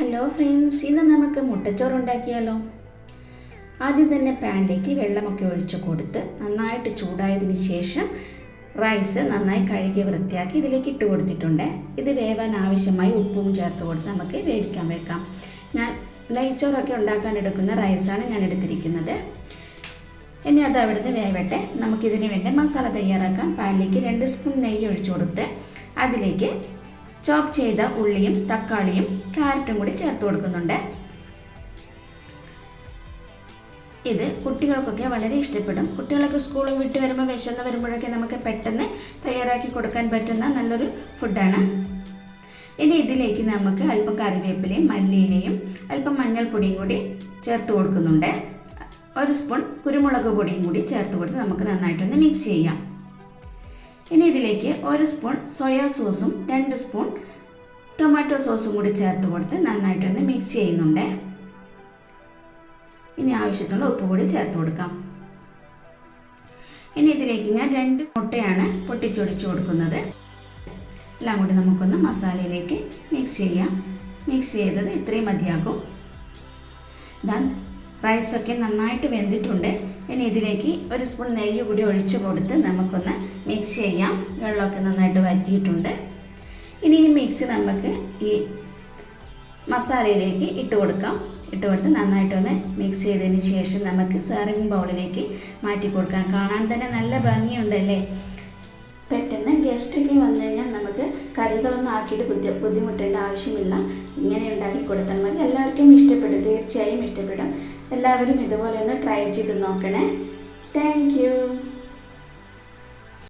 Hello friends ഇന്ന് നമുക്ക് മുട്ടച്ചോറ് ഉണ്ടാക്കിയാലോ ആദ്യം തന്നെ പാനിലേക്ക് വെള്ളമൊക്കെ ഒഴിച്ച് കൊടുത്ത് നന്നായിട്ട് ചൂടായതിന് ശേഷം റൈസ് നന്നായി കഴുകി വൃത്തിയാക്കി ഇതിലേക്ക് ഇട്ട് കൊടുത്തിട്ടുണ്ട്. ഇത് വേവാൻ ആവശ്യമായി ഉപ്പും ചേർത്ത് കൊടുത്ത് നമുക്ക് വേവിക്കാൻ വെക്കാം. ഞാൻ നെയ്ച്ചോറൊക്കെ ഉണ്ടാക്കാൻ എടുക്കുന്ന റൈസാണ് ഞാൻ എടുത്തിരിക്കുന്നത്. ഇനി അത് അവിടുന്ന് വേവട്ടെ. നമുക്കിതിന് വേണ്ടി മസാല തയ്യാറാക്കാൻ പാനിലേക്ക് രണ്ട് സ്പൂൺ നെയ്യ് ഒഴിച്ചു കൊടുത്ത് അതിലേക്ക് ചോപ്പ് ചെയ്ത ഉള്ളിയും തക്കാളിയും ക്യാരറ്റും കൂടി ചേർത്ത് കൊടുക്കുന്നുണ്ട്. ഇത് കുട്ടികൾക്കൊക്കെ വളരെ ഇഷ്ടപ്പെടും. കുട്ടികളൊക്കെ സ്കൂളിൽ വിട്ട് വരുമ്പോൾ വിശന്ന് വരുമ്പോഴൊക്കെ നമുക്ക് പെട്ടെന്ന് തയ്യാറാക്കി കൊടുക്കാൻ പറ്റുന്ന നല്ലൊരു ഫുഡാണ് ഇനി ഇതിലേക്ക് നമുക്ക് അല്പം കറിവേപ്പിലയും മല്ലിയിലയും അല്പം മഞ്ഞൾപ്പൊടിയും കൂടി ചേർത്ത് കൊടുക്കുന്നുണ്ട്. ഒരു സ്പൂൺ കുരുമുളക് പൊടിയും കൂടി ചേർത്ത് കൊടുത്ത് നമുക്ക് നന്നായിട്ടൊന്ന് മിക്സ് ചെയ്യാം. ഇനി ഇതിലേക്ക് ഒരു സ്പൂൺ സോയാ സോസും രണ്ട് സ്പൂൺ ടൊമാറ്റോ സോസും കൂടി ചേർത്ത് കൊടുത്ത് നന്നായിട്ടൊന്ന് മിക്സ് ചെയ്യുന്നുണ്ട്. ഇനി ആവശ്യത്തിനുള്ള ഉപ്പ് കൂടി ചേർത്ത് കൊടുക്കാം. ഇനി ഇതിലേക്ക് ഞാൻ രണ്ട് മുട്ടയാണ് പൊട്ടിച്ചൊടിച്ച് കൊടുക്കുന്നത്. എല്ലാം കൂടി നമുക്കൊന്ന് മസാലയിലേക്ക് മിക്സ് ചെയ്യാം. മിക്സ് ചെയ്തത് ഇത്രയും മതിയാകും. ദാൻ റൈസൊക്കെ നന്നായിട്ട് വെന്തിട്ടുണ്ട്. ഇനി ഇതിലേക്ക് ഒരു സ്പൂൺ നെയ്യ് കൂടി ഒഴിച്ച് കൊടുത്ത് നമുക്കൊന്ന് മിക്സ് ചെയ്യാം. വെള്ളമൊക്കെ നന്നായിട്ട് വറ്റിയിട്ടുണ്ട്. ഇനി ഈ മിക്സ് നമുക്ക് ഈ മസാലയിലേക്ക് ഇട്ട് കൊടുക്കാം. ഇട്ട് കൊടുത്ത് നന്നായിട്ടൊന്ന് മിക്സ് ചെയ്തതിന് ശേഷം നമുക്ക് സെർവിങ് ബൗളിലേക്ക് മാറ്റി കൊടുക്കാം. കാണാൻ തന്നെ നല്ല ഭംഗിയുണ്ടല്ലേ? പെട്ടെന്ന് ഗസ്റ്റൊക്കെ വന്നു കഴിഞ്ഞാൽ നമുക്ക് കറികളൊന്നും ആക്കിയിട്ട് ബുദ്ധി ബുദ്ധിമുട്ടേണ്ട ആവശ്യമില്ല. ഇങ്ങനെ ഉണ്ടാക്കി കൊടുത്താൽ മതി. എല്ലാവർക്കും ഇഷ്ടപ്പെടും. തീർച്ചയായും ഇഷ്ടപ്പെടും. എല്ലാവരും ഇതുപോലെ ഒന്ന് ട്രൈ ചെയ്ത് നോക്കണേ. താങ്ക്